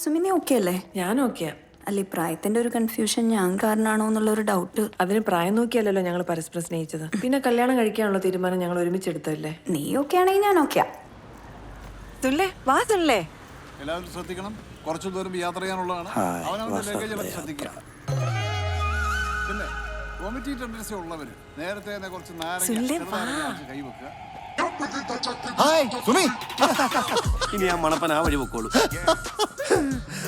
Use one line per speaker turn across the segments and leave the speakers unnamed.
Sumini okay അല്ലേ?
ഞാൻ ഓക്കെയാ
അല്ല ഈ പ്രായത്തിന്റെ ഒരു കൺഫ്യൂഷൻ ഞാൻ കാരണമാണോ എന്നുള്ള ഒരു ഡൗട്ട്
അതിന് പ്രായം നോക്കിയല്ലല്ലോ ഞങ്ങൾ പരസ്പരം സ്നേഹിച്ചത്. പിന്നെ കല്യാണം കഴിക്കാനുള്ള തീരുമാനം ഞങ്ങൾ ഒരുമിച്ച് എടുത്തല്ലേ
നീ ഓക്കെ ആണെങ്കിൽ ഞാൻ ഓക്കെയാ
തുല്ലേ വാ തുല്ലേ.
എല്ലാവരും ശ്രദ്ധിക്കണം. കുറച്ചു ദൂരം യാത്ര ചെയ്യാനുള്ളതാണ്. അവനവന്റെ ലഗേജ് ശ്രദ്ധിക്കുക പിന്നെ വോമിറ്റി ടെൻഡൻസി ഉള്ളവര് നേരത്തെ തന്നെ കുറച്ച് നാരങ്ങ കൈവെക്കുക. ഹായ് സുമി.
ഇനി ഞാൻ മണപ്പൻ ആ വഴി പൊക്കോളൂ.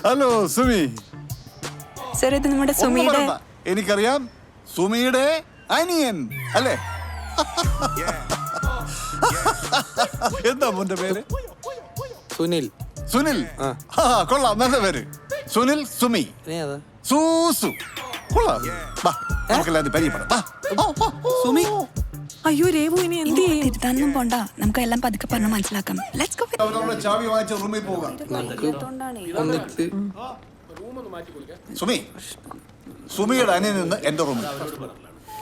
ഹലോ സുമി.
സാർ ഇത് നമ്മുടെ
ഒന്നും
സുമിയുടെ
പറയണ്ട. എനിക്കറിയാം സുമിയുടെ അനിയൻ അല്ലേ? എന്താ മോന്റെ പേര്?
സുനിൽ.
സുനിൽ. ആ. കൊള്ളാം നല്ല പേര്. സുനിൽ സുമി. സൂസു. കൊള്ളാം. വാ നമുക്കെല്ലാം പരിചയപ്പെടാം. വാ. ഓ, ഓ, ഓ.
സുമി. അയ്യോ രേവു ഇനി എന്ത് ചെയ്യും?
തിരുത്താനൊന്നും പോണ്ട. നമുക്ക് എല്ലാം പതുക്കെ പറഞ്ഞ് മനസ്സിലാക്കാം. ലെറ്റ്സ് ഗോ
അവരവരുടെ ചാവി വാങ്ങിച്ച റൂമിൽ പോവുക.
ഒന്നിച്ച്
സുമി സുമിയുടെ അനിയൻ നിന്ന് എന്റെ റൂമിൽ.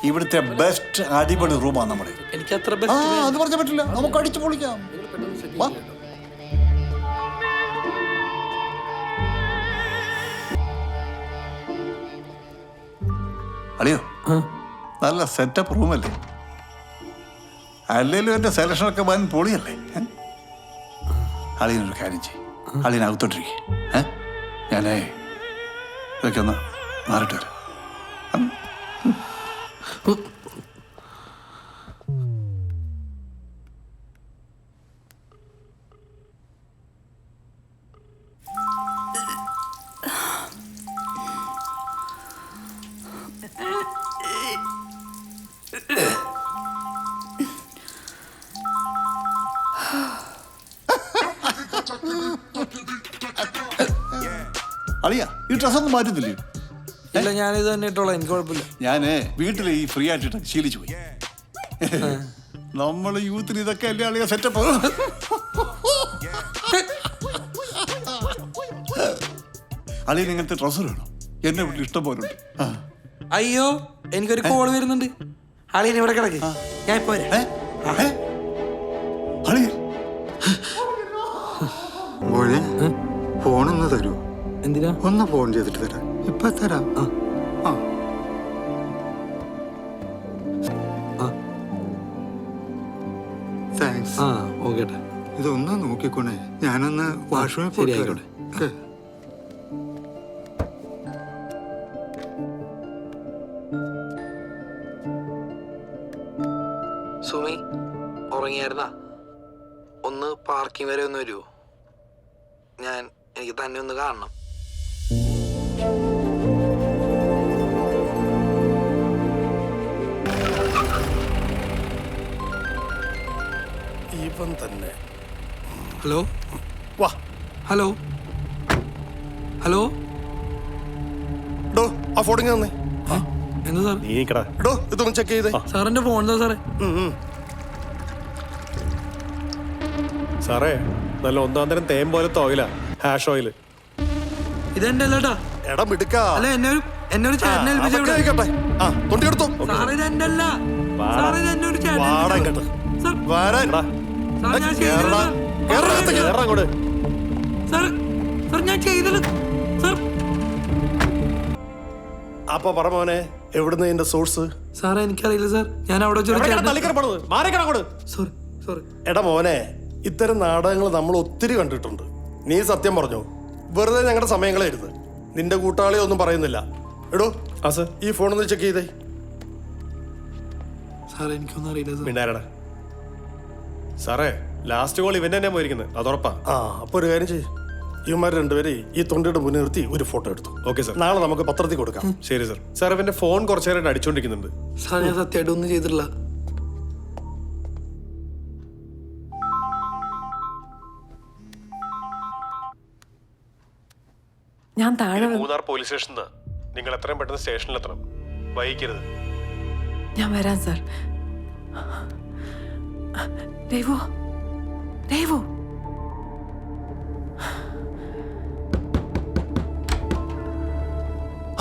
ഇവിടുത്തെ ബെസ്റ്റ് അടിപൊളി റൂമാണ് നമ്മുടെ.
എനിക്ക് അത്ര
ആ അത് പറഞ്ഞാൽ പറ്റില്ല. നമുക്ക് അടിച്ചു പൊളിക്കാം. വാ. അളിയോ നല്ല സെറ്റപ്പ് റൂമല്ലേ അല്ലേലും എന്റെ സെലക്ഷനൊക്കെ വൻ പൊളിയല്ലേ? അളിയനൊരു കാര്യം ചെയ്യും. അളിയനകത്തോട്ടിരിക്കും. ഞാനേ ഇതൊക്കെ ഒന്ന് മാറിട്ട് വരാം. അളിയ ഈ ഡ്രസ്സൊന്നും മാറ്റുന്നില്ലേ?
ഇല്ല ഞാനിത് തന്നെ ഇട്ടോളാം എനിക്ക് കുഴപ്പമില്ല.
ഞാൻ വീട്ടിൽ ഈ ഫ്രീ ആയിട്ട് ശീലിച്ചു പോയി. നമ്മൾ യൂത്തിന് ഇതൊക്കെ അല്ലേ അളിയ സെറ്റപ്പ് അളിയ ഇങ്ങനത്തെ ഡ്രസ്സർ വേണോ? എന്നെ വീട്ടിൽ ഇഷ്ടം പോലെ
അയ്യോ എനിക്കൊരു കോൾ വരുന്നുണ്ട്. അളിയൻ ഇവിടെ കിടക്ക്. ഞാൻ ഇപ്പോ വരാം.
അളിയൻ
എന്തിനാ
ഒന്ന് ഫോൺ ചെയ്തിട്ട് തരാം ഇപ്പൊ തരാം. ആ. താങ്ക്സ്
ആ. ഓക്കെ
ഇതൊന്ന് നോക്കിക്കോണേ. ഞാനൊന്ന് വാഷ്റൂമിൽ ഓക്കേ.
സുമി ഉറങ്ങിയായിരുന്നാ? ഒന്ന് പാർക്കിംഗ് വരെ ഒന്ന് വരുമോ ഞാൻ എനിക്ക് തന്നെ ഒന്ന് കാണണം.
ഇവൻ തന്നെ.
ഹലോ?
വാ.
ഹലോ? ഹലോ?
ഡോ ആ ഫോണിങ് തന്നെ
എന്താ സാർ?
നീക്കടാ. ഡോ ഇതൊന്ന് ചെക്ക് ചെയ്തേ.
സാറിന്റെ ഫോൺ എന്താ സാറേ?
സാറേ നല്ല ഒന്നാം തരം തേൻ പോലത്തെ ഓയിലാ ഹാഷ് ഓയിൽ
ഇതെന്റെ അല്ലേട്ടാ
എടാ മിടുക്കാ.
അല്ല എന്നെ ഒരു എന്നെ ഒരു ചേട്ടനെ ഏൽപ്പിച്ച
അതൊക്കെ ആയിക്കോട്ടെ. ആ തൊണ്ടി എടുത്തോ
സാർ ഇത് എന്റെ അല്ല
വാടാ.
സാർ ഇത് എന്നെ ഒരു ചേട്ടനെ
വാടാ
ഏൽപ്പിച്ചതാ.
ഇങ്ങോട്ട്.
സാർ
വരാൻ അപ്പൊ പറ മോനെ എവിടുന്ന് എന്റെ സോഴ്സ്?
സാറേ എനിക്കറിയില്ല സാർ. ഞാൻ അവിടെ സോറി സോറി.
എടാ മോനെ ഇത്തരം നാടകങ്ങൾ നമ്മൾ ഒത്തിരി കണ്ടിട്ടുണ്ട്. നീ സത്യം പറഞ്ഞു? വെറുതെ ഞങ്ങളുടെ സമയങ്ങളായിരുന്നു നിന്റെ കൂട്ടാളി ഒന്നും പറയുന്നില്ല. എടോ ആ സർ. ഈ ഫോണൊന്ന് ചെക്ക് ചെയ്തേ.
സാർ എനിക്കൊന്നും അറിയില്ല സാർ.
മിണ്ടാരടാ. സാറേ ലാസ്റ്റ് കോൾ ഇവൻ തന്നെ പോയിരിക്കുന്നത്. അതുറപ്പാ ആ അപ്പൊ ഒരു കാര്യം ചെയ്യും. ഇവന്മാർ രണ്ടുപേരെ ഈ തൊണ്ടിയുടെ മുന്നിൽ നിർത്തി ഒരു ഫോട്ടോ എടുത്തു. ഓക്കെ സാർ നാളെ നമുക്ക് പത്രത്തിൽ കൊടുക്കാം. ശരി സാർ സാർ ഇവന്റെ ഫോൺ കുറച്ചു നേരമായിട്ട് അടിച്ചോണ്ടിരിക്കുന്നുണ്ട്.
സാർ ഞാൻ സത്യമായിട്ട് ഒന്നും ചെയ്തിട്ടില്ല.
ഞാൻ താഴെ
മൂന്നാർ പോലീസ് സ്റ്റേഷനിൽ നിങ്ങൾ എത്രയും പെട്ടെന്ന് സ്റ്റേഷനിലെത്തണം വൈകിക്കരുത്.
ഞാൻ വരാം സാർ രേവു ദേവു.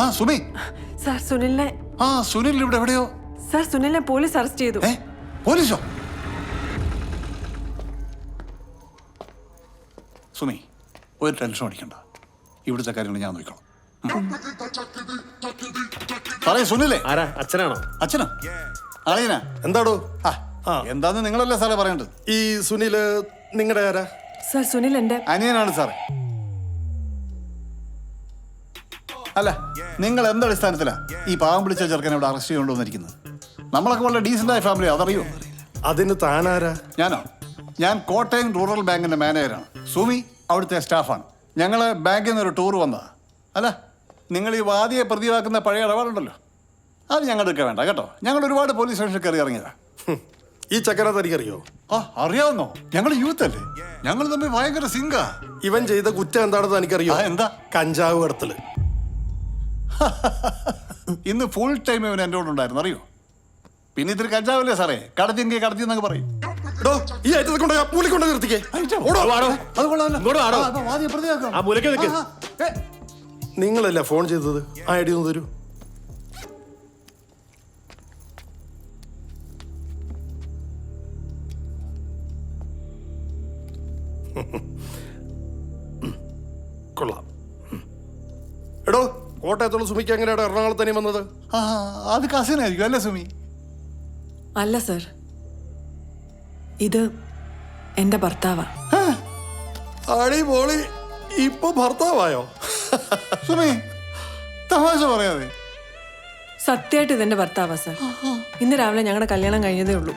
ആ സുമി.
സാർ സുനിലിനെ
ആ സുനിൽ ഇവിടെ എവിടെയോ?
സാർ സുനിലിനെ പോലീസ് അറസ്റ്റ് ചെയ്തു.
ഏ പോലീസോ? സുമി ഒരു ടെൻഷൻ അടിക്കണ്ട. ഇവിടുത്തെ കാര്യങ്ങൾ ഞാൻ നോക്കിക്കോളാം. പറയ സുനിലേ.
ആരാ? അച്ഛനാണോ?
അച്ഛനോ? അളിയനാ?
എന്താടോ?
ആ എന്താന്ന് നിങ്ങളല്ലേ സാറേ പറയേണ്ടത്?
ഈ സുനിൽ നിങ്ങളുടെ ആരാ?
സർ സുനിൽ എന്റെ
അനിയനാണ് സാറേ. അല്ല നിങ്ങൾ എന്തടിസ്ഥാനത്തിലാ ഈ പാവം പിടിച്ച ചെറുക്കനെ ഇവിടെ അറസ്റ്റ് ചെയ്തുകൊണ്ടുവന്നിരിക്കുന്നത് നമ്മളൊക്കെ വളരെ ഡീസന്റായ ഫാമിലി അതറിയോ?
അതിന് താനാരാ?
ഞാനോ? ഞാൻ കോട്ടയം റൂറൽ ബാങ്കിന്റെ മാനേജറാണ്. സുമി അവിടുത്തെ സ്റ്റാഫാണ്. ഞങ്ങൾ ബാങ്കിൽ നിന്ന് ഒരു ടൂർ വന്നതാ. അല്ല നിങ്ങൾ ഈ വാദിയെ പ്രതിവാക്കുന്ന പഴയ ഇടപാടുണ്ടല്ലോ? അത് ഞങ്ങളുടെ വേണ്ട കേട്ടോ? ഞങ്ങൾ ഒരുപാട് പോലീസ് സ്റ്റേഷനിൽ കയറി ഇറങ്ങിയതാ.
ഹും. ഈ ചക്കര തനിക്കറിയോ
ആ അറിയാവുന്നോ? ഞങ്ങൾ യൂത്ത് അല്ലേ? ഞങ്ങൾ തമ്മിൽ ഭയങ്കര സിങ്കാ
ഇവൻ ചെയ്ത കുറ്റം എന്താണെന്ന് എനിക്കറിയോ?
ആ, എന്താ?
കഞ്ചാവ് കടത്തൽ.
ഇന്ന് ഫുൾ ടൈം ഇവൻ എന്റെ കൂടെ ഉണ്ടായിരുന്നു അറിയോ? പിന്നെ ഇത്തിരി കഞ്ചാവല്ലേ സാറേ? കടത്തിയെങ്കിൽ കടത്തി എന്നൊക്കെ പറയും.
എടോ, ഈ ഐറ്റത്തെ കൊണ്ട് പൂലി കൊണ്ട് നിർത്തിക്കേ. ഓടോ, വാടോ.
അത് കൊള്ളാമല്ലോ.
ഇങ്ങോട്ട് വാടോ.
ആ, അപ്പൊ വാദിയെ പ്രതിയാക്കാം.
ആ മൂലയ്ക്ക് നിൽക്ക്.
ആ, ആ, ഏ,
നിങ്ങളല്ലേ ഫോൺ ചെയ്തത്? ആ ഐ ഡി ഒന്ന് തരൂ. കോട്ടയത്തുള്ള സുമിക്ക് എങ്ങനെയാണ് എറണാകുളത്ത് തന്നെ വന്നത്?
ആ, അത് കസിനായിരിക്കും അല്ലേ സുമി?
അല്ല സർ. ഇത് എന്റെ ഭർത്താവാ.
അടി പോളി ഇപ്പൊ ഭർത്താവായോ?
സുമി തമാശ പറയാതെ.
സത്യമായിട്ട് ഇതെന്റെ ഭർത്താവാ സർ. ഇന്ന് രാവിലെ ഞങ്ങളുടെ കല്യാണം കഴിഞ്ഞതേ ഉള്ളൂ.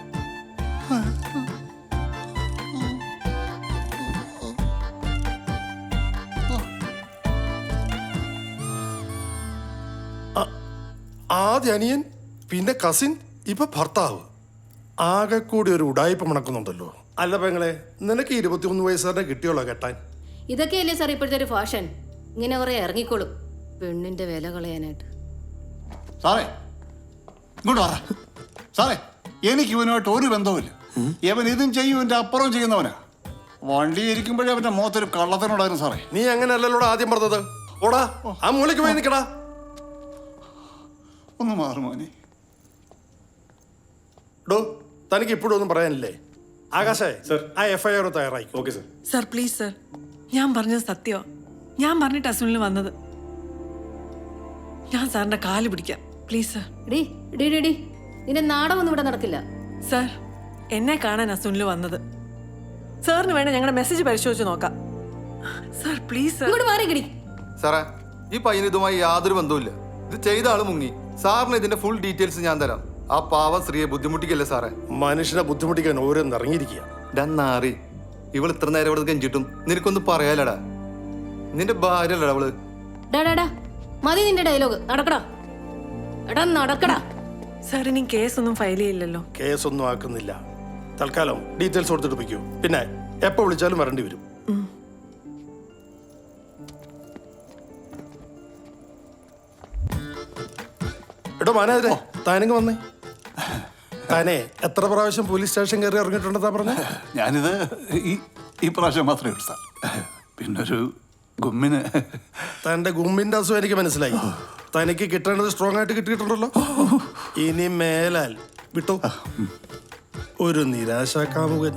ആദ്യ അനിയൻ പിന്നെ കസിൻ ഇപ്പൊ ഭർത്താവ്. ആകെ കൂടി ഒരു ഉടായ്പ മണക്കുന്നുണ്ടല്ലോ. അല്ല പെങ്ങളെ നിനക്ക് ഇരുപത്തിമൂന്ന് വയസ്സുകാരനെ കിട്ടിയോളോ കെട്ടാൻ?
ഇതൊക്കെയല്ലേ സാർ ഇപ്പോഴത്തെ ഒരു ഫാഷൻ ഇങ്ങനെ കുറെ ഇറങ്ങിക്കോളും. പെണ്ണിന്റെ വില കളയാനായിട്ട്.
സാറേ ഇങ്ങോട്ട് പറ സാറേ എനിക്ക് ഇവനുമായിട്ട് ഒരു ബന്ധവുമില്ല. ഇവൻ ഇതും ചെയ്യും ഇവന്റെ അപ്പുറം ചെയ്യുന്നവനാ. വണ്ടി ഇരിക്കുമ്പോഴേ അവന്റെ മുഖത്തൊരു കള്ളത്തിനുണ്ടായിരുന്നു സാറേ.
നീ അങ്ങനെ അല്ലല്ലോടാ ആദ്യം പറഞ്ഞത്? ഓടാ ആ മൂളിക്ക് പോയി നിൽക്കടാ
ഒന്ന് മാറും മോനെ.
ഡോ തനിക്ക് ഇപ്പോഴും ഒന്നും പറയാനില്ലേ? ആകാശേ സർ ആ എഫ് ഐ ആർ തയ്യാറായി okay sir
sir please sir ഞാൻ പറഞ്ഞത് സത്യോ ഞാൻ പറഞ്ഞിട്ട് അസുനിൽ വന്നത്. ഞാൻ സാറിന്റെ കാൽ പിടിക്കാം. പ്ലീസ് സർ
ഡി ഡി ഡി ഡി നിന്റെ നാടകമൊന്നും ഇവിടെ നടക്കില്ല.
സർ എന്നെ കാണാൻ അസുനിൽ വന്നത്. സാറിന് വേണേ ഞങ്ങളുടെ മെസ്സേജ് പരിശോധിച്ച് നോക്കാം. സർ പ്ലീസ് സർ
ഇങ്ങോട്ട് മാറി കിടി
സാറേ ഈ പയ്യന് ഇതുമായി യാതൊരു ബന്ധവുമില്ല. ഇത് ചെയ്ത ആൾ മുങ്ങി. സാറിന് ഇതിന്റെ ഫുൾ ഡീറ്റെയിൽസ് ഞാൻ തരാം. ആ പാവം സ്ത്രീയെ ബുദ്ധിമുട്ടിക്കല്ലേ സാറേ?
മനുഷ്യനെ ബുദ്ധിമുട്ടിക്കാൻ ഓരോന്ന് ഇറങ്ങിയിരിക്കുക
ഡന്നാറി ഇവൾ ഇത്ര നേരം ഇവിടെ കെഞ്ചിട്ടും നിനക്കൊന്നും പറയാലടാ നിന്റെ ഭാര്യ അല്ലടാ
അവൾ മതി നിന്റെ ഡയലോഗ് നടക്കടാ. എടാ നടക്കടാ.
സാർ ഇനി കേസൊന്നും ഫയൽ ചെയ്യില്ലല്ലോ.
കേസൊന്നും ആക്കുന്നില്ല. തൽക്കാലം ഡീറ്റെയിൽസ് കൊടുത്തിട്ട് പോയിക്കോ. പിന്നെ എപ്പോ വിളിച്ചാലും വരേണ്ടി വരും. എടോ മാനേജരെ താനങ്ങ് വന്നേ. താനെ എത്ര പ്രാവശ്യം പോലീസ് സ്റ്റേഷൻ കയറി ഇറങ്ങിയിട്ടുണ്ടെന്നാ പറഞ്ഞ?
ഞാനിത് ഈ ഈ പ്രാവശ്യം മാത്രമേ ഉള്ളൂ സാർ. പിന്നൊരു ഗുമ്മിന്.
തന്റെ ഗുമ്മിന്റെ അസുഖം എനിക്ക് മനസ്സിലായി. തനിക്ക് കിട്ടേണ്ടത് സ്ട്രോങ് ആയിട്ട് കിട്ടിയിട്ടുണ്ടല്ലോ. ഇനി മേലാൽ വിട്ടോ? ഒരു നിരാശാകാമുകൻ.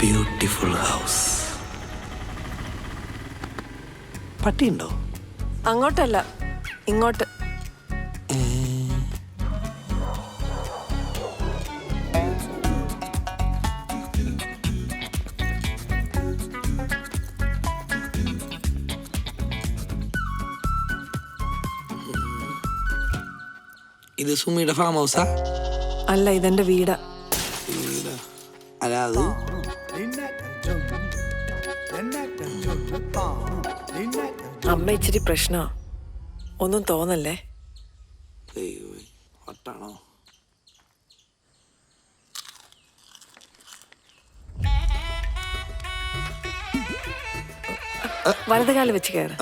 Beautiful house. പട്ടിയുണ്ടോ?
അങ്ങോട്ടല്ല ഇങ്ങോട്ട്.
ഇത് സുമിയുടെ ഫാം ഹൗസാ
അല്ല ഇതെന്റെ വീടാ.
അല്ല അത്
അമ്മ ഇച്ചിരി പ്രശ്നമാ ഒന്നും തോന്നല്ലേ?
ദൈവമേ, വലതുകാൽ
വലത് കാൽ വെച്ച് കയറ്.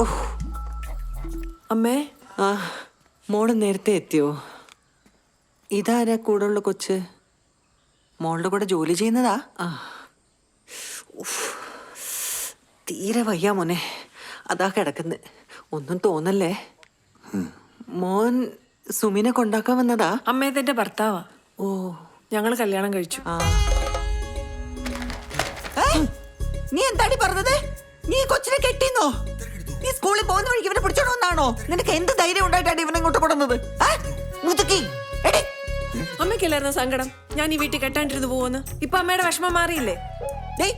ഓഹ്. അമ്മേ
ആ മോൾ നേരത്തെ എത്തിയോ? ഇതാരാ കൂടെ ഉള്ള കൊച്ച്? മോളുടെ കൂടെ ജോലി ചെയ്യുന്നതാ? ആ. തീരെ വയ്യ മോനെ. അതാ കിടക്കുന്നത് ഒന്നും തോന്നല്ലേ? മോൻ സുമിനെ കൊണ്ടാക്കാൻ വന്നതാ?
അമ്മയതെന്റെ ഭർത്താവാ.
ഓ.
ഞങ്ങൾ കല്യാണം കഴിച്ചു.
ആ. നീ എന്താടി പറഞ്ഞത്? നീ കൊച്ചിനെ കെട്ടിന്നോ? നീ സ്കൂളിൽ പോകുന്ന വഴിക്ക് ഇവനെ പിടിച്ചോണ്ട് വന്നാണോ? നിനക്ക് എന്ത് ധൈര്യം ഉണ്ടായിട്ടാണ് ഇവനെ ഇങ്ങോട്ട് പെടുന്നത്? മുതുക്കി. എടി.
അമ്മയ്ക്കല്ലായിരുന്ന സങ്കടം? ഞാൻ ഈ വീട്ടിൽ കെട്ടാണ്ടിരുന്ന് പോവുന്നു. ഇപ്പൊ അമ്മയുടെ വിഷമം മാറിയില്ലേ?
ഡേയ്,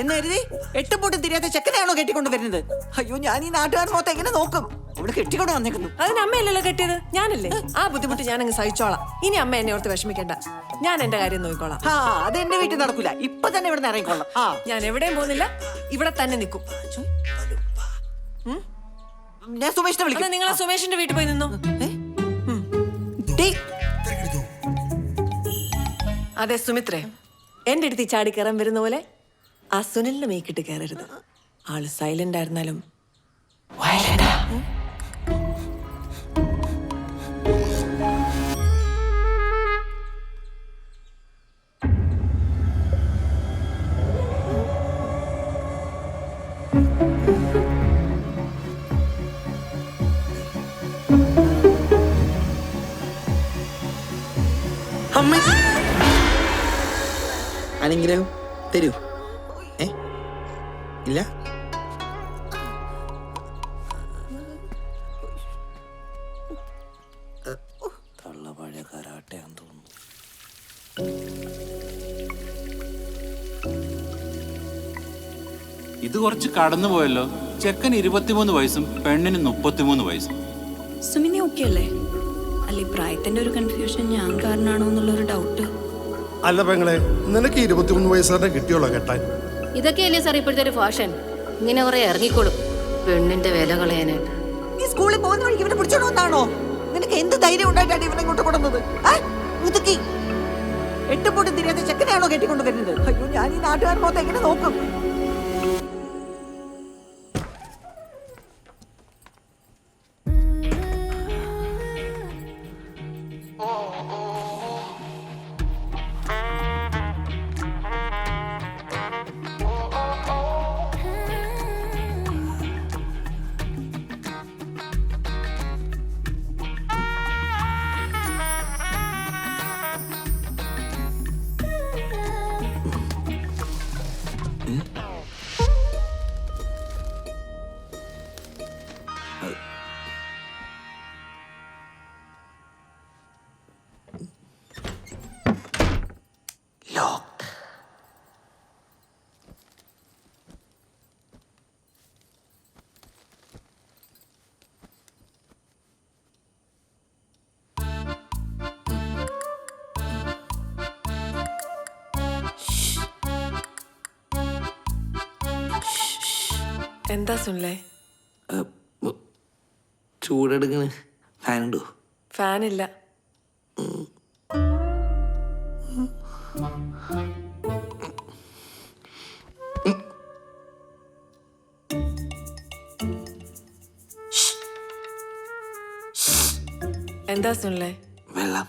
എന്ന് കരുതി എട്ട് പൊട്ടും തിരിയാത്ത ചെക്കനെയാണോ കെട്ടിക്കൊണ്ട് വരുന്നത്? അയ്യോ ഞാൻ ഈ നാട്ടുകാർ മൊത്തം എങ്ങനെ നോക്കും? ഇവിടെ കെട്ടിക്കൊണ്ട് വന്നേക്കുന്നു.
അതിന് അമ്മയല്ലല്ലോ കെട്ടിയത്? ഞാനല്ലേ? ആ ബുദ്ധിമുട്ട് ഞാൻ അങ്ങ് സഹിച്ചോളാം. ഇനി അമ്മ എന്നെ ഓർത്ത് വിഷമിക്കണ്ട. ഞാൻ എന്റെ കാര്യം നോക്കിക്കോളാം.
ആ അത് എന്റെ വീട്ടിൽ നടക്കൂല. ഇപ്പൊ തന്നെ ഇവിടെ ഇറങ്ങിക്കൊള്ളാം ആ.
ഞാൻ എവിടെയും പോകുന്നില്ല. ഇവിടെ തന്നെ നിൽക്കും.
ഞാൻ സുമേഷിനെ
എന്നാ
വിളിക്കാം
നിങ്ങൾ ആ. സുമേഷിന്റെ വീട്ടിൽ പോയി നിന്നോ?
ഡേയ്,
അതെ സുമിത്രേ. എന്റെ അടുത്ത് ഈ ചാടി കയറാൻ വരുന്ന പോലെ ആ സുനിലിന്റെ മേക്കിട്ട് കയറരുത്. ആൾ സൈലന്റ് ആയിരുന്നാലും
ഇല്ല? തള്ള പഴയ കരാട്ടയാന്ന് തോന്നുന്നു.
ഇത് കുറച്ച് കടന്നു പോയല്ലോ. ചെക്കൻ ഇരുപത്തിമൂന്ന് വയസ്സും പെണ്ണിന് മുപ്പത്തിമൂന്ന് വയസ്സും.
സുമിനി ഓക്കെ അല്ലേ? അല്ല ഈ പ്രായത്തിന്റെ ഒരു കൺഫ്യൂഷൻ ഞാൻ കാരണമാണോ എന്നുള്ള ഒരു ഡൗട്ട്
അല്ല പെങ്ങളെ നിനക്ക് ഇരുപത്തിമൂന്ന് വയസ്സാണ് കിട്ടിയോളോ കെട്ടാൻ?
ഇതൊക്കെയല്ലേ സാർ ഇപ്പോഴത്തെ ഒരു ഫാഷൻ ഇങ്ങനെ കുറെ ഇറങ്ങിക്കോളും. പെണ്ണിന്റെ വില കളയാനായിട്ട്
നീ സ്കൂളിൽ പോകുന്ന വഴിക്ക് ഇവനെ പിടിച്ചോണ്ടോന്നാണോ നിനക്ക് എന്ത് ധൈര്യം ഉണ്ടായിട്ടാണ് ഇവനെ ഇങ്ങോട്ട് കൊണ്ടുവന്നത്? മുതുക്കി എട്ട് പൊട്ടും തിരിയാത്ത ചെക്കനെയാണോ കെട്ടിക്കൊണ്ടു വരുന്നത് അയ്യോ ഞാൻ ഈ നാട്ടുകാർ മൊത്തം എങ്ങനെ നോക്കും?
എന്താ സുനിലേ?
ചൂടെടുക്കണ് ഫാൻ ഉണ്ടോ
ഫാൻ ഇല്ല എന്താ സുനിലേ?
വെള്ളം.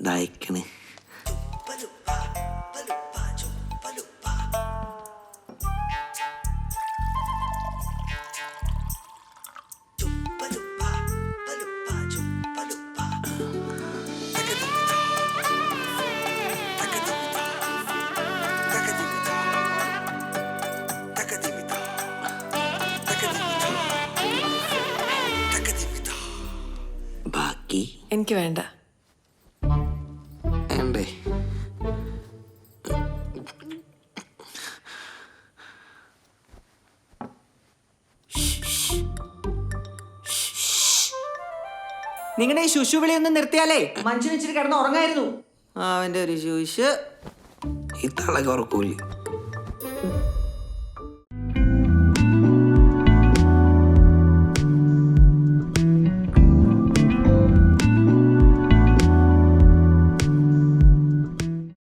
ദായിക്കണ്
എനിക്ക് വേണ്ട.
വേണ്ടേ?
നിങ്ങളുടെ ഈ ശുശു വിളി ഒന്ന് നിർത്തിയാലേ? മഞ്ചു വെച്ചിട്ട് കിടന്ന് ഉറങ്ങായിരുന്നു. അവന്റെ ഒരു ശുശു.
ഈ തളക ഉറക്കൂല